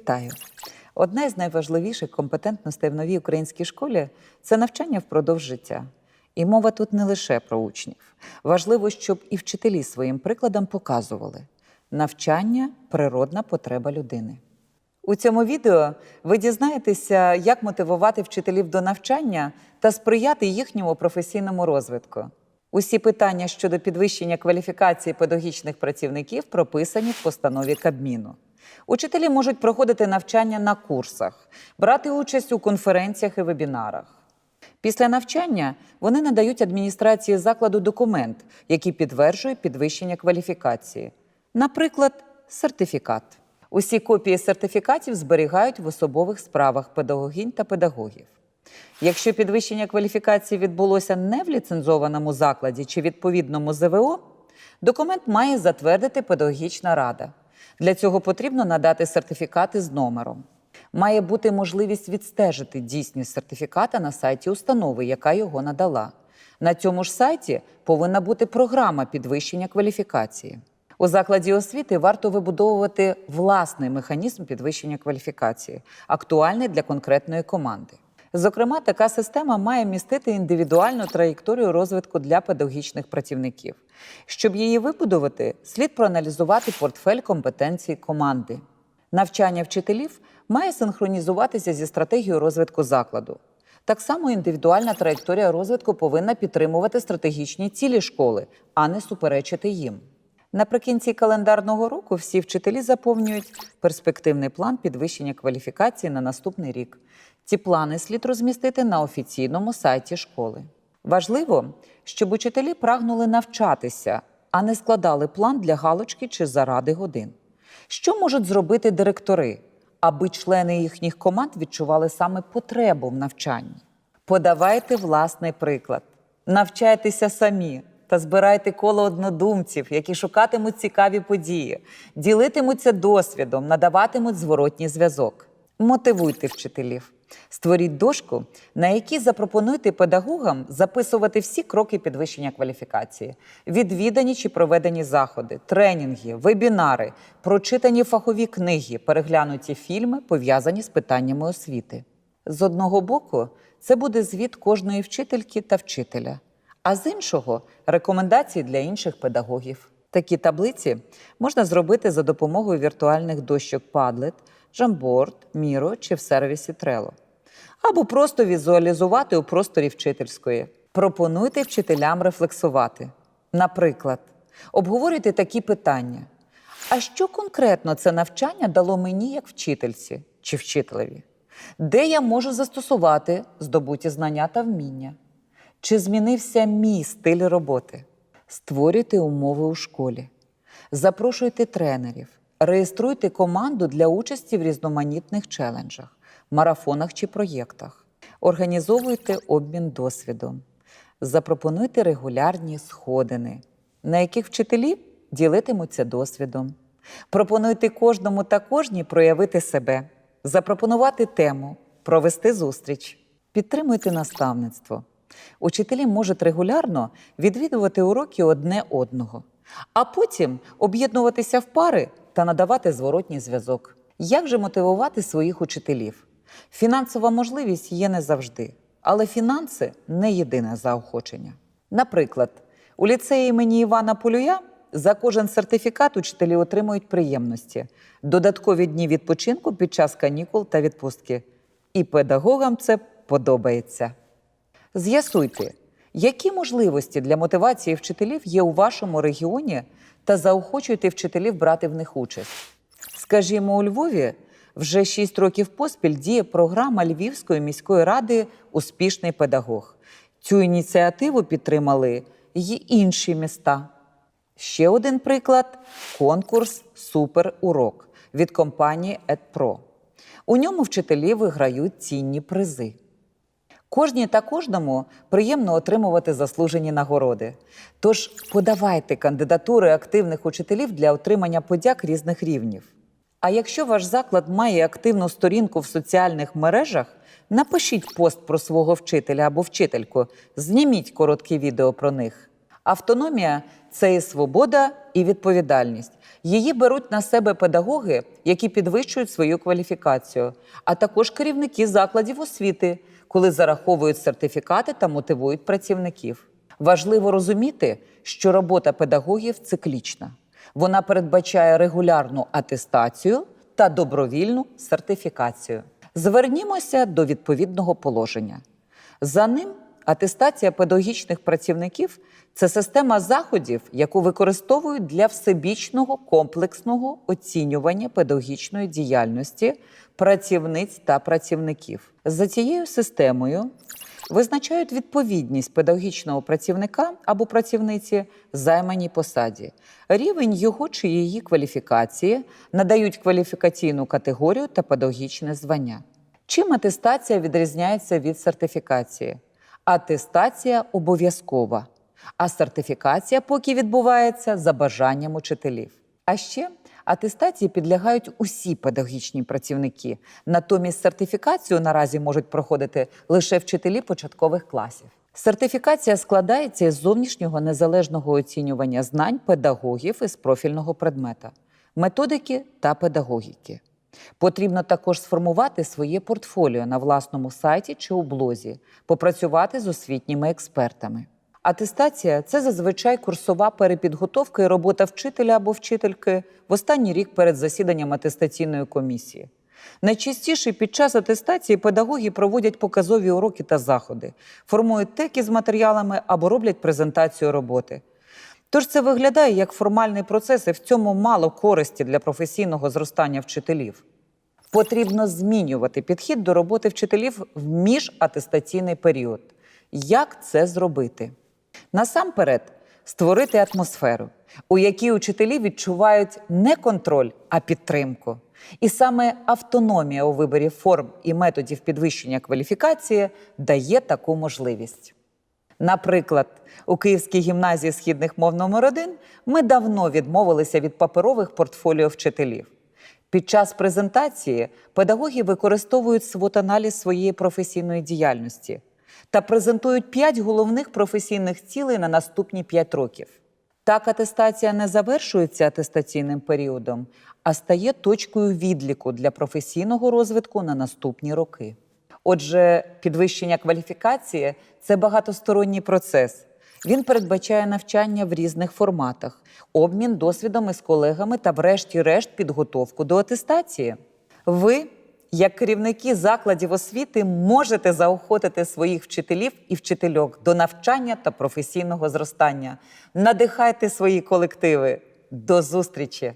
Вітаю! Одна із найважливіших компетентностей в новій українській школі це навчання впродовж життя. І мова тут не лише про учнів. Важливо, щоб і вчителі своїм прикладом показували навчання природна потреба людини. У цьому відео ви дізнаєтеся, як мотивувати вчителів до навчання та сприяти їхньому професійному розвитку. Усі питання щодо підвищення кваліфікації педагогічних працівників прописані в постанові Кабміну. Учителі можуть проходити навчання на курсах, брати участь у конференціях і вебінарах. Після навчання вони надають адміністрації закладу документ, який підтверджує підвищення кваліфікації, наприклад, сертифікат. Усі копії сертифікатів зберігають в особових справах педагогінь та педагогів. Якщо підвищення кваліфікації відбулося не в ліцензованому закладі чи відповідному ЗВО, документ має затвердити педагогічна рада. Для цього потрібно надати сертифікати з номером. Має бути можливість відстежити дійсність сертифіката на сайті установи, яка його надала. На цьому ж сайті повинна бути програма підвищення кваліфікації. У закладі освіти варто вибудовувати власний механізм підвищення кваліфікації, актуальний для конкретної команди. Зокрема, така система має містити індивідуальну траєкторію розвитку для педагогічних працівників. Щоб її вибудувати, слід проаналізувати портфель компетенцій команди. Навчання вчителів має синхронізуватися зі стратегією розвитку закладу. Так само індивідуальна траєкторія розвитку повинна підтримувати стратегічні цілі школи, а не суперечити їм. Наприкінці календарного року всі вчителі заповнюють перспективний план підвищення кваліфікації на наступний рік. Ці плани слід розмістити на офіційному сайті школи. Важливо, щоб учителі прагнули навчатися, а не складали план для галочки чи заради годин. Що можуть зробити директори, аби члени їхніх команд відчували саме потребу в навчанні? Подавайте власний приклад, навчайтеся самі та збирайте коло однодумців, які шукатимуть цікаві події, ділитимуться досвідом, надаватимуть зворотній зв'язок. Мотивуйте вчителів. Створіть дошку, на якій запропонуйте педагогам записувати всі кроки підвищення кваліфікації, відвідані чи проведені заходи, тренінги, вебінари, прочитані фахові книги, переглянуті фільми, пов'язані з питаннями освіти. З одного боку, це буде звіт кожної вчительки та вчителя, а з іншого рекомендації для інших педагогів. Такі таблиці можна зробити за допомогою віртуальних дощок Padlet, Jamboard, Miro чи в сервісі Trello. Або просто візуалізувати у просторі вчительської. Пропонуйте вчителям рефлексувати. Наприклад, обговорюйте такі питання. А що конкретно це навчання дало мені як вчительці чи вчителеві? Де я можу застосувати здобуті знання та вміння? Чи змінився мій стиль роботи? Створюйте умови у школі, запрошуйте тренерів, реєструйте команду для участі в різноманітних челенджах, марафонах чи проєктах, організовуйте обмін досвідом, запропонуйте регулярні сходини, на яких вчителі ділитимуться досвідом. Пропонуйте кожному та кожній проявити себе, запропонувати тему, провести зустріч, підтримуйте наставництво. Учителі можуть регулярно відвідувати уроки одне одного, а потім об'єднуватися в пари та надавати зворотній зв'язок. Як же мотивувати своїх учителів? Фінансова можливість є не завжди, але фінанси не єдине заохочення. Наприклад, у ліцеї імені Івана Полюя за кожен сертифікат учителі отримують приємності, додаткові дні відпочинку під час канікул та відпустки. І педагогам це подобається. З'ясуйте, які можливості для мотивації вчителів є у вашому регіоні та заохочуйте вчителів брати в них участь. Скажімо, у Львові вже 6 років поспіль діє програма Львівської міської ради Успішний педагог. Цю ініціативу підтримали й інші міста. Ще один приклад конкурс Суперурок від компанії EdPro. У ньому вчителі виграють цінні призи. Кожній та кожному приємно отримувати заслужені нагороди. Тож подавайте кандидатури активних учителів для отримання подяк різних рівнів. А якщо ваш заклад має активну сторінку в соціальних мережах, напишіть пост про свого вчителя або вчительку, зніміть коротке відео про них. Автономія це і свобода, і відповідальність. Її беруть на себе педагоги, які підвищують свою кваліфікацію, а також керівники закладів освіти, коли зараховують сертифікати та мотивують працівників. Важливо розуміти, що робота педагогів циклічна. Вона передбачає регулярну атестацію та добровільну сертифікацію. Звернімося до відповідного положення. За ним атестація педагогічних працівників це система заходів, яку використовують для всебічного комплексного оцінювання педагогічної діяльності працівниць та працівників. За цією системою визначають відповідність педагогічного працівника або працівниці займаній посаді, рівень його чи її кваліфікації, надають кваліфікаційну категорію та педагогічне звання. Чим атестація відрізняється від сертифікації? Атестація обов'язкова, а сертифікація поки відбувається за бажанням учителів. А ще атестації підлягають усі педагогічні працівники. Натомість сертифікацію наразі можуть проходити лише вчителі початкових класів. Сертифікація складається із зовнішнього незалежного оцінювання знань педагогів із профільного предмета, методики та педагогіки. Потрібно також сформувати своє портфоліо на власному сайті чи у блозі, попрацювати з освітніми експертами. Атестація це зазвичай курсова перепідготовка і робота вчителя або вчительки в останній рік перед засіданням атестаційної комісії. Найчастіше під час атестації педагоги проводять показові уроки та заходи, формують теки з матеріалами або роблять презентацію роботи. Тож це виглядає як формальний процес, і в цьому мало користі для професійного зростання вчителів. Потрібно змінювати підхід до роботи вчителів в міжатестаційний період. Як це зробити? Насамперед, створити атмосферу, у якій учителі відчувають не контроль, а підтримку. І саме автономія у виборі форм і методів підвищення кваліфікації дає таку можливість. Наприклад, у Київській гімназії східних мов номер 1 ми давно відмовилися від паперових портфоліо вчителів. Під час презентації педагоги використовують свот-аналіз своєї професійної діяльності та презентують п'ять головних професійних цілей на наступні п'ять років. Так атестація не завершується атестаційним періодом, а стає точкою відліку для професійного розвитку на наступні роки. Отже, підвищення кваліфікації це багатосторонній процес. Він передбачає навчання в різних форматах, обмін досвідом із колегами та, врешті-решт, підготовку до атестації. Ви, як керівники закладів освіти, можете заохотити своїх вчителів і вчительок до навчання та професійного зростання. Надихайте свої колективи. До зустрічі!